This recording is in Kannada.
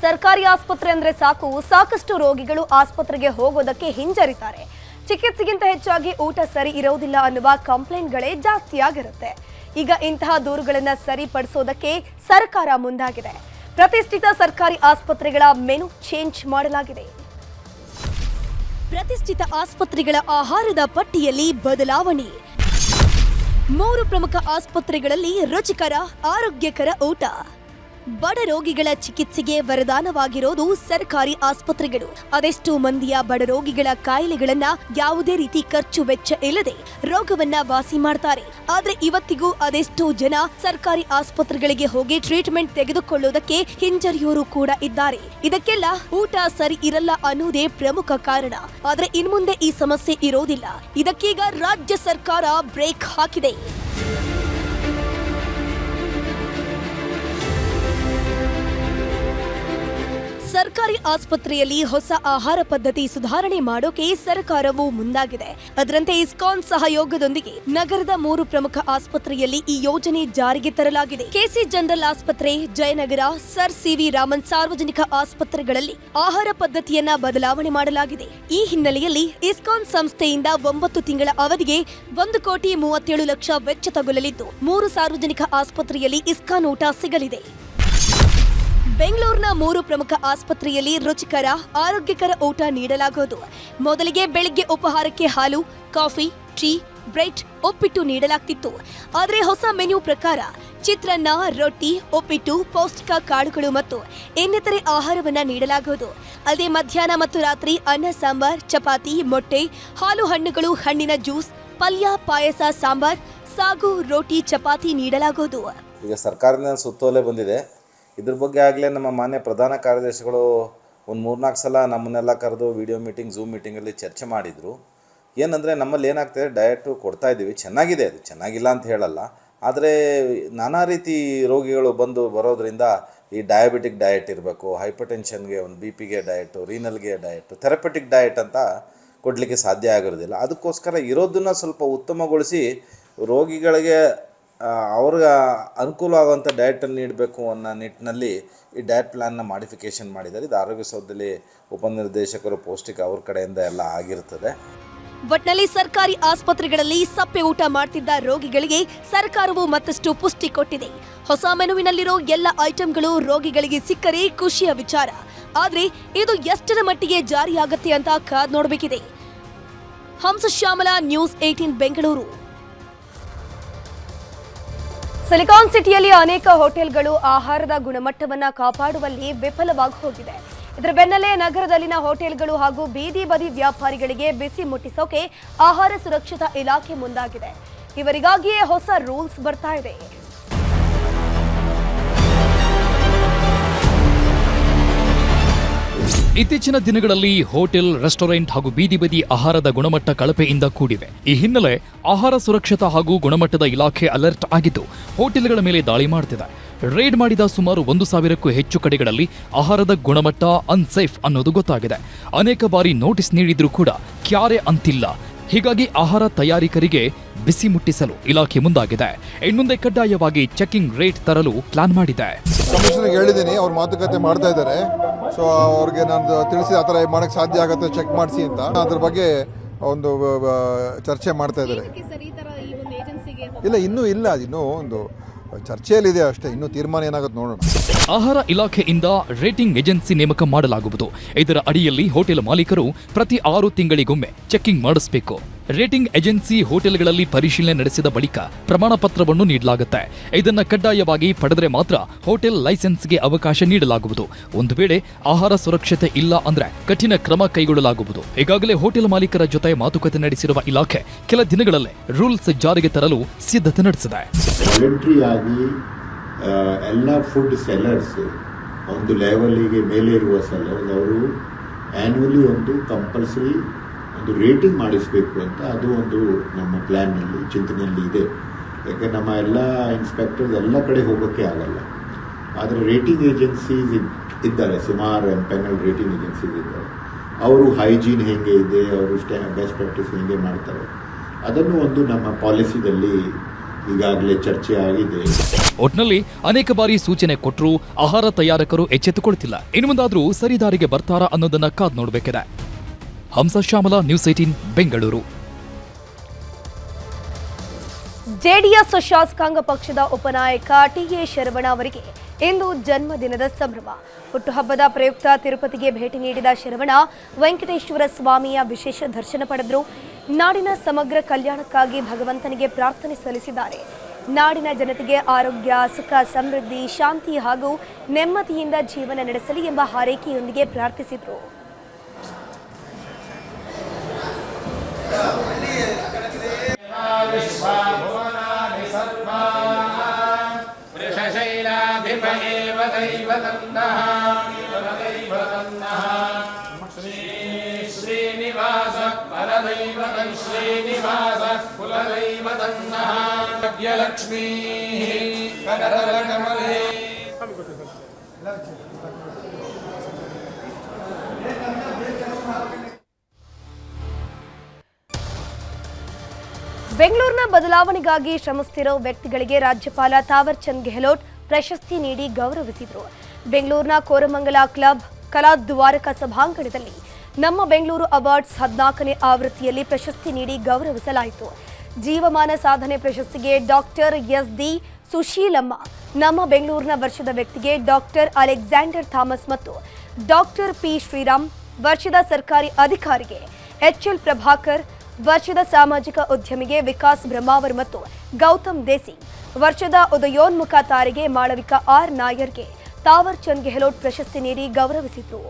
ಸರ್ಕಾರಿ ಆಸ್ಪತ್ರೆ ಅಂದ್ರೆ ಸಾಕು, ಸಾಕಷ್ಟು ರೋಗಿಗಳು ಆಸ್ಪತ್ರೆಗೆ ಹೋಗೋದಕ್ಕೆ ಹಿಂಜರಿತಾರೆ. ಚಿಕಿತ್ಸೆಗಿಂತ ಹೆಚ್ಚಾಗಿ ಊಟ ಸರಿ ಇರೋದಿಲ್ಲ ಅನ್ನುವ ಕಂಪ್ಲೇಂಟ್ಗಳೇ ಜಾಸ್ತಿಯಾಗಿರುತ್ತೆ. ಈಗ ಇಂತಹ ದೂರುಗಳನ್ನ ಸರಿಪಡಿಸೋದಕ್ಕೆ ಸರ್ಕಾರ ಮುಂದಾಗಿದೆ. ಪ್ರತಿಷ್ಠಿತ ಸರ್ಕಾರಿ ಆಸ್ಪತ್ರೆಗಳ ಮೆನು ಚೇಂಜ್ ಮಾಡಲಾಗಿದೆ. ಪ್ರತಿಷ್ಠಿತ ಆಸ್ಪತ್ರೆಗಳ ಆಹಾರದ ಪಟ್ಟಿಯಲ್ಲಿ ಬದಲಾವಣೆ. ಮೂರು ಪ್ರಮುಖ ಆಸ್ಪತ್ರೆಗಳಲ್ಲಿ ರುಚಿಕರ, ಆರೋಗ್ಯಕರ ಊಟ. ಬಡ ರೋಗಿಗಳ ಚಿಕಿತ್ಸೆಗೆ ವರದಾನವಾಗಿರೋದು ಸರ್ಕಾರಿ ಆಸ್ಪತ್ರೆಗಳು. ಅದೆಷ್ಟು ಮಂದಿಯ ಬಡ ರೋಗಿಗಳ ಕಾಯಿಲೆಗಳನ್ನ ಯಾವುದೇ ರೀತಿ ಖರ್ಚು ವೆಚ್ಚ ಇಲ್ಲದೆ ರೋಗವನ್ನ ವಾಸಿ ಮಾಡ್ತಾರೆ. ಆದ್ರೆ ಇವತ್ತಿಗೂ ಅದೆಷ್ಟೋ ಜನ ಸರ್ಕಾರಿ ಆಸ್ಪತ್ರೆಗಳಿಗೆ ಹೋಗಿ ಟ್ರೀಟ್ಮೆಂಟ್ ತೆಗೆದುಕೊಳ್ಳುವುದಕ್ಕೆ ಹಿಂಜರಿಯೋರು ಕೂಡ ಇದ್ದಾರೆ. ಇದಕ್ಕೆಲ್ಲ ಊಟ ಸರಿ ಇರಲ್ಲ ಅನ್ನೋದೇ ಪ್ರಮುಖ ಕಾರಣ. ಆದ್ರೆ ಇನ್ಮುಂದೆ ಈ ಸಮಸ್ಯೆ ಇರೋದಿಲ್ಲ. ಇದಕ್ಕೀಗ ರಾಜ್ಯ ಸರ್ಕಾರ ಬ್ರೇಕ್ ಹಾಕಿದೆ. ಸರ್ಕಾರಿ ಆಸ್ಪತ್ರೆಯಲ್ಲಿ ಹೊಸ ಆಹಾರ ಪದ್ಧತಿ ಸುಧಾರಣೆ ಮಾಡೋಕೆ ಸರ್ಕಾರವು ಮುಂದಾಗಿದೆ. ಅದರಂತೆ ಇಸ್ಕಾನ್ ಸಹಯೋಗದೊಂದಿಗೆ ನಗರದ ಮೂರು ಪ್ರಮುಖ ಆಸ್ಪತ್ರೆಯಲ್ಲಿ ಈ ಯೋಜನೆ ಜಾರಿಗೆ ತರಲಾಗಿದೆ. ಕೆಸಿ ಜನರಲ್ ಆಸ್ಪತ್ರೆ, ಜಯನಗರ, ಸರ್ ಸಿವಿ ರಾಮನ್ ಸಾರ್ವಜನಿಕ ಆಸ್ಪತ್ರೆಗಳಲ್ಲಿ ಆಹಾರ ಪದ್ಧತಿಯನ್ನ ಬದಲಾವಣೆ ಮಾಡಲಾಗಿದೆ. ಈ ಹಿನ್ನೆಲೆಯಲ್ಲಿ ಇಸ್ಕಾನ್ ಸಂಸ್ಥೆಯಿಂದ ಒಂಬತ್ತು ತಿಂಗಳ ಅವಧಿಗೆ ಒಂದು ಕೋಟಿ ಮೂವತ್ತೇಳು ಲಕ್ಷ ವೆಚ್ಚ ತಗುಲಲಿದ್ದು, ಮೂರು ಸಾರ್ವಜನಿಕ ಆಸ್ಪತ್ರೆಯಲ್ಲಿ ಇಸ್ಕಾನ್ ಊಟ ಸಿಗಲಿದೆ. ಬೆಂಗಳೂರಿನ ಮೂರು ಪ್ರಮುಖ ಆಸ್ಪತ್ರೆಯಲ್ಲಿ ರುಚಿಕರ, ಆರೋಗ್ಯಕರ ಊಟ ನೀಡಲಾಗುವುದು. ಮೊದಲಿಗೆ ಬೆಳಿಗ್ಗೆ ಉಪಹಾರಕ್ಕೆ ಹಾಲು, ಕಾಫಿ, ಟೀ, ಬ್ರೆಡ್ ಉಪ್ಪಿಟ್ಟು ನೀಡಲಾಗ್ತಿತ್ತು. ಆದರೆ ಹೊಸ ಮೆನು ಪ್ರಕಾರ ಚಿತ್ರಾನ್ನ, ರೊಟ್ಟಿ, ಉಪ್ಪಿಟ್ಟು, ಪೌಷ್ಟಿಕ ಕಾಳುಗಳು ಮತ್ತು ಇನ್ನಿತರೆ ಆಹಾರವನ್ನ ನೀಡಲಾಗುವುದು. ಅಲ್ಲದೆ ಮಧ್ಯಾಹ್ನ ಮತ್ತು ರಾತ್ರಿ ಅನ್ನ, ಸಾಂಬಾರ್, ಚಪಾತಿ, ಮೊಟ್ಟೆ, ಹಾಲು ಹಣ್ಣುಗಳು, ಹಣ್ಣಿನ ಜ್ಯೂಸ್, ಪಲ್ಯ, ಪಾಯಸ, ಸಾಂಬಾರ್, ಸಾಗು, ರೋಟಿ, ಚಪಾತಿ ನೀಡಲಾಗುವುದು. ಈಗ ಸರ್ಕಾರದಿಂದ ಸುತ್ತೋಲೆ ಬಂದಿದೆ. ಇದ್ರ ಬಗ್ಗೆ ಆಗಲೇ ನಮ್ಮ ಮಾನ್ಯ ಪ್ರಧಾನ ಕಾರ್ಯದರ್ಶಿಗಳು ಒಂದು ಮೂರ್ನಾಲ್ಕು ಸಲ ನಮ್ಮನ್ನೆಲ್ಲ ಕರೆದು ವಿಡಿಯೋ ಮೀಟಿಂಗ್ ಝೂಮ್ ಮೀಟಿಂಗಲ್ಲಿ ಚರ್ಚೆ ಮಾಡಿದರು. ಏನಂದರೆ ನಮ್ಮಲ್ಲಿ ಏನಾಗ್ತದೆ ಡಯಟು ಕೊಡ್ತಾ ಇದ್ದೀವಿ. ಚೆನ್ನಾಗಿದೆ ಅದು. ಚೆನ್ನಾಗಿಲ್ಲ ಅಂತ ಹೇಳಲ್ಲ. ಆದರೆ ನಾನಾ ರೀತಿ ರೋಗಿಗಳು ಬಂದು ಬರೋದ್ರಿಂದ ಈ ಡಯಾಬಿಟಿಕ್ ಡಯಟ್ ಇರಬೇಕು ಹೈಪರ್ ಟೆನ್ಷನ್ಗೆ ಒಂದು ಬಿ ಪಿಗೆ ಡಯಟು ರೀನಲ್ಗೆ ಡಯಟು ಥೆರಪೆಟಿಕ್ ಡಯಟ್ ಅಂತ ಕೊಡಲಿಕ್ಕೆ ಸಾಧ್ಯ ಆಗಿರೋದಿಲ್ಲ ಅದಕ್ಕೋಸ್ಕರ ಇರೋದನ್ನು ಸ್ವಲ್ಪ ಉತ್ತಮಗೊಳಿಸಿ ರೋಗಿಗಳಿಗೆ ಅವ್ರಿಗೆ ಅನುಕೂಲ ಆಗುವಂಥ ಡಯಟನ್ನು ನೀಡಬೇಕು ಅನ್ನೋ ನಿಟ್ಟಿನಲ್ಲಿ ಈ ಡಯಟ್ ಪ್ಲ್ಯಾನ್ನ ಮಾಡಿಫಿಕೇಷನ್ ಮಾಡಿದ್ದಾರೆ. ಇದು ಆರೋಗ್ಯ ಸೌಧದಲ್ಲಿ ಉಪನಿರ್ದೇಶಕರು ಪೌಷ್ಟಿಕ ಅವ್ರ ಕಡೆಯಿಂದ ಎಲ್ಲ ಆಗಿರ್ತದೆ. ಒಟ್ನಲ್ಲಿ ಸರ್ಕಾರಿ ಆಸ್ಪತ್ರೆಗಳಲ್ಲಿ ಸಪ್ಪೆ ಊಟ ಮಾಡ್ತಿದ್ದ ರೋಗಿಗಳಿಗೆ ಸರ್ಕಾರವು ಮತ್ತಷ್ಟು ಪುಷ್ಟಿ ಕೊಟ್ಟಿದೆ. ಹೊಸ ಮೆನುವಿನಲ್ಲಿರೋ ಎಲ್ಲ ಐಟಂಗಳು ರೋಗಿಗಳಿಗೆ ಸಿಕ್ಕರೆ ಖುಷಿಯ ವಿಚಾರ. ಆದ್ರೆ ಇದು ಎಷ್ಟರ ಮಟ್ಟಿಗೆ ಜಾರಿಯಾಗುತ್ತೆ ಅಂತ ಕಾದ್ ನೋಡಬೇಕಿದೆ. Hamsa Shyamala news eighteen Bengaluru. Silicon ಸಿಟಿಯಲ್ಲಿ ಅನೇಕ ಹೋಟೆಲ್ಗಳು ಆಹಾರದ ಗುಣಮಟ್ಟವನ್ನು ಕಾಪಾಡುವಲ್ಲಿ ವಿಫಲವಾಗಿ ಹೋಗಿದೆ. ಇದರ ಬೆನ್ನಲ್ಲೇ ನಗರದಲ್ಲಿನ ಹೋಟೆಲ್ಗಳು ಹಾಗೂ ಬೀದಿ ಬದಿ ವ್ಯಾಪಾರಿಗಳಿಗೆ ಬಿಸಿ ಮುಟ್ಟಿಸೋಕೆ ಆಹಾರ ಸುರಕ್ಷತಾ ಇಲಾಖೆ ಮುಂದಾಗಿದೆ. ಇವರಿಗಾಗಿಯೇ ಹೊಸ ರೂಲ್ಸ್ ಬರ್ತಾ ಇದೆ. ಇತ್ತೀಚಿನ ದಿನಗಳಲ್ಲಿ ಹೋಟೆಲ್, ರೆಸ್ಟೋರೆಂಟ್ ಹಾಗೂ ಬೀದಿ ಬದಿ ಆಹಾರದ ಗುಣಮಟ್ಟ ಕಳಪೆಯಿಂದ ಕೂಡಿವೆ. ಈ ಹಿನ್ನೆಲೆ ಆಹಾರ ಸುರಕ್ಷತಾ ಹಾಗೂ ಗುಣಮಟ್ಟದ ಇಲಾಖೆ ಅಲರ್ಟ್ ಆಗಿದ್ದು, ಹೋಟೆಲ್ಗಳ ಮೇಲೆ ದಾಳಿ ಮಾಡ್ತಿದೆ. ರೇಡ್ ಮಾಡಿದ ಸುಮಾರು ಒಂದು ಸಾವಿರಕ್ಕೂ ಹೆಚ್ಚು ಕಡೆಗಳಲ್ಲಿ ಆಹಾರದ ಗುಣಮಟ್ಟ ಅನ್ಸೇಫ್ ಅನ್ನೋದು ಗೊತ್ತಾಗಿದೆ. ಅನೇಕ ಬಾರಿ ನೋಟಿಸ್ ನೀಡಿದ್ರೂ ಕೂಡ ಕ್ಯಾರೆ ಅಂತಿಲ್ಲ. ಹೀಗಾಗಿ ಆಹಾರ ತಯಾರಿಕರಿಗೆ ಬಿಸಿ ಮುಟ್ಟಿಸಲು ಇಲಾಖೆ ಮುಂದಾಗಿದೆ. ಇನ್ಮುಂದೆ ಕಡ್ಡಾಯವಾಗಿ ಚೆಕಿಂಗ್ ರೇಟ್ ತರಲು ಪ್ಲಾನ್ ಮಾಡಿದೆ. ಕಮಿಷನರ್ಗೆ ಹೇಳಿದ್ದೀನಿ ಅವ್ರು ಮಾತುಕತೆ ಮಾಡ್ತಾ ಇದ್ದಾರೆ. ಸೊ ಅವ್ರಿಗೆ ನಾನು ತಿಳಿಸಿ ಆ ಥರ ಮಾಡೋಕ್ಕೆ ಸಾಧ್ಯ ಆಗುತ್ತೆ ಚೆಕ್ ಮಾಡಿಸಿ ಅಂತ. ಅದ್ರ ಬಗ್ಗೆ ಒಂದು ಚರ್ಚೆ ಮಾಡ್ತಾ ಇದ್ದಾರೆ. ಇಲ್ಲ ಇನ್ನೂ ಇಲ್ಲ ಇನ್ನೂ ಒಂದು ಚರ್ಚೆಯಲ್ಲಿದೆ ಅಷ್ಟೇ, ಇನ್ನೂ ತೀರ್ಮಾನ ಏನಾಗುತ್ತೆ ನೋಡೋಣ. ಆಹಾರ ಇಲಾಖೆಯಿಂದ ರೇಟಿಂಗ್ ಏಜೆನ್ಸಿ ನೇಮಕ ಮಾಡಲಾಗುವುದು. ಇದರ ಅಡಿಯಲ್ಲಿ ಹೋಟೆಲ್ ಮಾಲೀಕರು ಪ್ರತಿ ಆರು ತಿಂಗಳಿಗೊಮ್ಮೆ ಚೆಕ್ಕಿಂಗ್ ಮಾಡಿಸಬೇಕು. ರೇಟಿಂಗ್ ಏಜೆನ್ಸಿ ಹೋಟೆಲ್ಗಳಲ್ಲಿ ಪರಿಶೀಲನೆ ನಡೆಸಿದ ಬಳಿಕ ಪ್ರಮಾಣ ಪತ್ರವನ್ನು ನೀಡಲಾಗುತ್ತೆ. ಇದನ್ನು ಕಡ್ಡಾಯವಾಗಿ ಪಡೆದರೆ ಮಾತ್ರ ಹೋಟೆಲ್ ಲೈಸೆನ್ಸ್ಗೆ ಅವಕಾಶ ನೀಡಲಾಗುವುದು. ಒಂದು ವೇಳೆ ಆಹಾರ ಸುರಕ್ಷತೆ ಇಲ್ಲ ಅಂದ್ರೆ ಕಠಿಣ ಕ್ರಮ ಕೈಗೊಳ್ಳಲಾಗುವುದು. ಈಗಾಗಲೇ ಹೋಟೆಲ್ ಮಾಲೀಕರ ಜೊತೆ ಮಾತುಕತೆ ನಡೆಸಿರುವ ಇಲಾಖೆ ಕೆಲ ದಿನಗಳಲ್ಲೇ ರೂಲ್ಸ್ ಜಾರಿಗೆ ತರಲು ಸಿದ್ಧತೆ ನಡೆಸಿದೆ. ಎಲ್ಲ ಫುಡ್ ಸೆಲ್ಲರ್ಸ್ ಒಂದು ಲೆವೆಲಿಗೆ ಮೇಲೆ ಇರುವ ಸೆಲ್ಲರ್ಸ್ ಅವರು ಆ್ಯನ್ಯುವಲಿ ಒಂದು ಕಂಪಲ್ಸರಿ ಒಂದು ರೇಟಿಂಗ್ ಮಾಡಿಸಬೇಕು ಅಂತ ಅದು ಒಂದು ನಮ್ಮ ಪ್ಲ್ಯಾನ್ನಲ್ಲಿ ಚಿಂತನೆಯಲ್ಲಿ ಇದೆ. ಯಾಕೆ ನಮ್ಮ ಎಲ್ಲ ಇನ್ಸ್ಪೆಕ್ಟರ್ಸ್ ಎಲ್ಲ ಕಡೆ ಹೋಗೋಕ್ಕೆ ಆಗಲ್ಲ. ಆದರೆ ರೇಟಿಂಗ್ ಏಜೆನ್ಸೀಸ್ ಇದ್ದಾರೆ. ಸುಮಾರು ಎಂಪೆನಲ್ ರೇಟಿಂಗ್ ಏಜೆನ್ಸೀಸ್ ಇದ್ದಾರೆ. ಅವರು ಹೈಜೀನ್ ಹೇಗೆ ಇದೆ, ಅವರು ಸ್ಟೇ ಬೆಸ್ಟ್ ಪ್ರಾಕ್ಟೀಸ್ ಹೇಗೆ ಮಾಡ್ತಾರೆ. ಅದನ್ನು ಒಂದು ನಮ್ಮ ಪಾಲಿಸಿದಲ್ಲಿ ಈಗಾಗಲೇ ಚರ್ಚೆ ಆಗಿದೆ. ಒಟ್ನಲ್ಲಿ ಅನೇಕ ಬಾರಿ ಸೂಚನೆ ಕೊಟ್ಟರೂ ಆಹಾರ ತಯಾರಕರು ಎಚ್ಚೆತ್ತುಕೊಳ್ತಿಲ್ಲ. ಇನ್ನು ಮುಂದಾದ್ರೂ ಸರಿದಾರಿಗೆ ಬರ್ತಾರಾ ಅನ್ನೋದನ್ನ ಕಾದ್ ನೋಡ್ಬೇಕಿದೆ. Hamsa news eighteen Bengaluru. JDS ಶಾಸಕಾಂಗ ಪಕ್ಷದ ಉಪನಾಯಕ ಟಿಎ ಶರವಣ ಅವರಿಗೆ ಇಂದು ಜನ್ಮದಿನದ ಸಂಭ್ರಮ. ಹುಟ್ಟುಹಬ್ಬದ ಪ್ರಯುಕ್ತ ತಿರುಪತಿಗೆ ಭೇಟಿ ನೀಡಿದ ಶರವಣ, ವೆಂಕಟೇಶ್ವರ ಸ್ವಾಮಿಯ ವಿಶೇಷ ದರ್ಶನ ಪಡೆದರು. ನಾಡಿನ ಸಮಗ್ರ ಕಲ್ಯಾಣಕ್ಕಾಗಿ ಭಗವಂತನಿಗೆ ಪ್ರಾರ್ಥನೆ ಸಲ್ಲಿಸಿದ್ದಾರೆ. ನಾಡಿನ ಜನತೆಗೆ ಆರೋಗ್ಯ, ಸುಖ, ಸಮೃದ್ಧಿ, ಶಾಂತಿ ಹಾಗೂ ನೆಮ್ಮದಿಯಿಂದ ಜೀವನ ನಡೆಸಲಿ ಎಂಬ ಹಾರೈಕೆಯೊಂದಿಗೆ ಪ್ರಾರ್ಥಿಸಿದರು. परदैवतं श्रीनिवास कुलदैवतन्दः भाग्यलक्ष्मीः कनरकमले ಬೆಂಗಳೂರಿನ ಬದಲಾವಣೆಗಾಗಿ ಶ್ರಮಿಸುತ್ತಿರೋ ವ್ಯಕ್ತಿಗಳಿಗೆ ರಾಜ್ಯಪಾಲ ತಾವರ್ ಚಂದ್ ಗೆಹ್ಲೋಟ್ ಪ್ರಶಸ್ತಿ ನೀಡಿ ಗೌರವಿಸಿದರು ಬೆಂಗಳೂರಿನ ಕೋರಮಂಗಲ ಕ್ಲಬ್ ಕಲಾ ದ್ವಾರಕ ಸಭಾಂಗಣದಲ್ಲಿ ನಮ್ಮ ಬೆಂಗಳೂರು ಅವಾರ್ಡ್ಸ್ ಹದಿನಾಲ್ಕನೇ ಆವೃತ್ತಿಯಲ್ಲಿ ಪ್ರಶಸ್ತಿ ನೀಡಿ ಗೌರವಿಸಲಾಯಿತು. ಜೀವಮಾನ ಸಾಧನೆ ಪ್ರಶಸ್ತಿಗೆ ಡಾಕ್ಟರ್ ಎಸ್ ಡಿ ಸುಶೀಲಮ್ಮ, ನಮ್ಮ ಬೆಂಗಳೂರಿನ ವರ್ಷದ ವ್ಯಕ್ತಿಗೆ ಡಾಕ್ಟರ್ ಅಲೆಕ್ಸಾಂಡರ್ ಥಾಮಸ್ ಮತ್ತು ಡಾಕ್ಟರ್ ಪಿ ಶ್ರೀರಾಮ್, ವರ್ಷದ ಸರ್ಕಾರಿ ಅಧಿಕಾರಿಗೆ ಎಚ್ ಎಲ್ ಪ್ರಭಾಕರ್, ವರ್ಷದ ಸಾಮಾಜಿಕ ಉದ್ಯಮಿಗೆ ವಿಕಾಸ್ ಬ್ರಹ್ಮಾವರ್ ಮತ್ತು ಗೌತಮ್ ದೇಸಿ, ವರ್ಷದ ಉದಯೋನ್ಮುಖ ತಾರಿಗೆ ಮಾಳವಿಕಾ ಆರ್ ನಾಯರ್ಗೆ ತಾವರ್ ಚಂದ್ ಗೆಹ್ಲೋಟ್ ಪ್ರಶಸ್ತಿ ನೀಡಿ ಗೌರವಿಸಿದ್ರು.